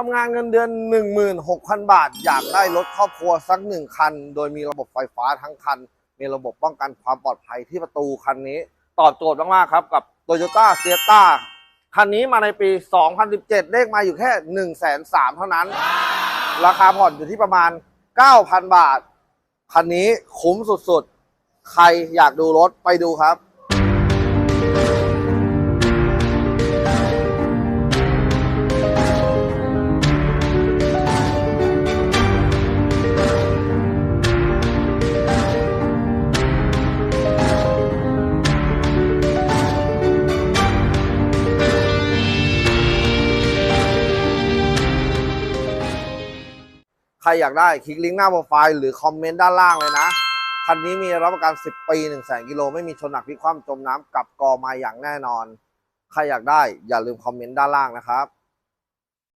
ทำงานเงินเดือน 16,000 บาท อยากได้รถครอบครัวสักหนึ่งคัน โดยมีระบบไฟฟ้าทั้งคัน มีระบบป้องกันความปลอดภัยที่ประตูคันนี้ ตอบโจทย์มากๆครับ กับ Toyota s i e t a คันนี้มาในปี 2017 เลขมาอยู่แค่ 1 3 0 0 0เท่านั้น ราคาผ่อนอยู่ที่ประมาณ 9,000 บาท คันนี้คุ้มสุดๆ ใครอยากดูรถไปดูครับ ใครอยากได้คลิกลิงก์หน้าโปรไฟล์หรือคอมเมนต์ด้านล่างเลยนะ คันนี้มีรับประกัน 10 ปี 1 0 0 0 0 0กิโลไม่มีชนหนักพลิกคว่ำจมน้ำกับกอมาอย่างแน่นอน ใครอยากได้อย่าลืมคอมเมนต์ด้านล่างนะครับ